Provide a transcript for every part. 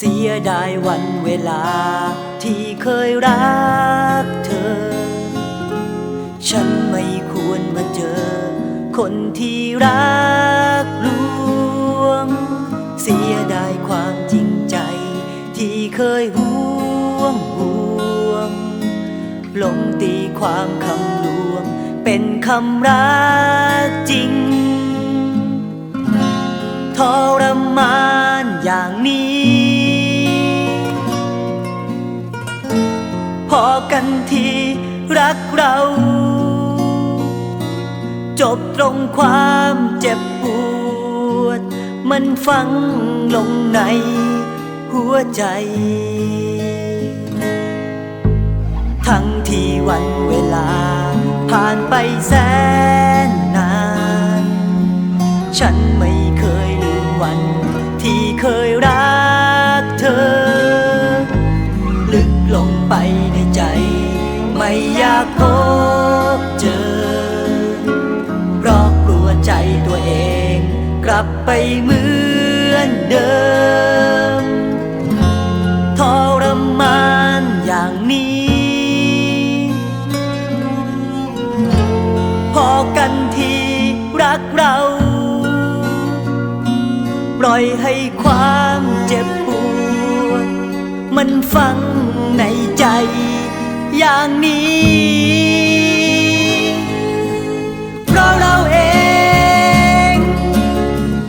เสียดายวันเวลาที่เคยรักเธอ ฉันไม่ควรมาเจอ คนที่รักลวง เสียดายความจริงใจ ที่เคยห่วงห่วงหลงตีความคำลวง เป็นคำรักจ พอกันทีรักเรา จบตรงความเจ็บปวด มันฝังลงในหัวใจ ทั้งที่วันเวลา ผ่านไปแสนนาน ฉัน อยากพบเจอ เพราะกลัวใจตัวเอง กลับไปเหมือนเดิมทรมานอย่างนี้ พอกันทีรักเรา ปล่อยให้ความเจ็บปวด มันฝังในใจ อย่างนี้ เพราะเราเอง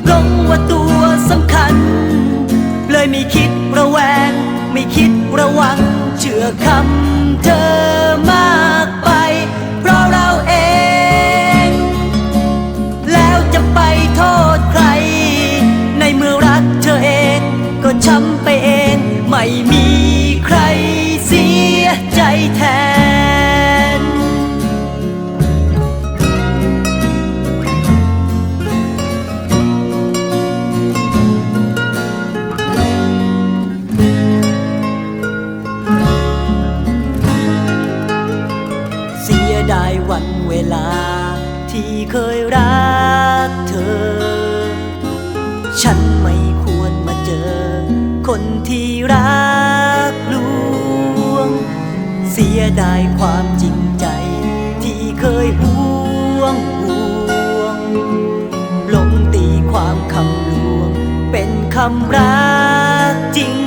หลงว่าตัวสำคัญ เลยไม่คิดระแวง ไม่คิดระวังเชื่อคำ เสียดายวันเวลา ที่เคยรักเธอ ฉันไม่ควรมาเจอ คนที่รักลวง เสียดายความจริงใจ ที่เคยห่วงห่วงหลงตีความคำลวง เป็นคำรักจริง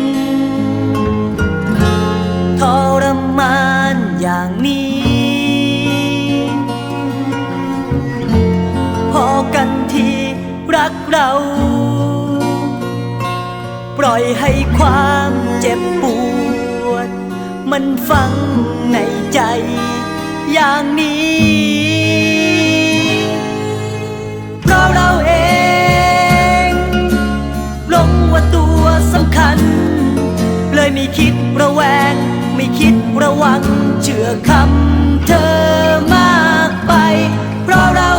อยให้ความเจ็บปวด มันฝังในใจ อย่างนี้ เพราะเราเองหลงว่าตัวสำคัญ เลยไม่คิดระแวง ไม่คิดระวัง เชื่อคำเธอมากไป เพราะเรา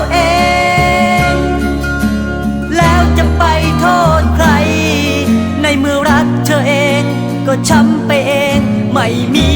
ช้ำไปเอง ไม่มี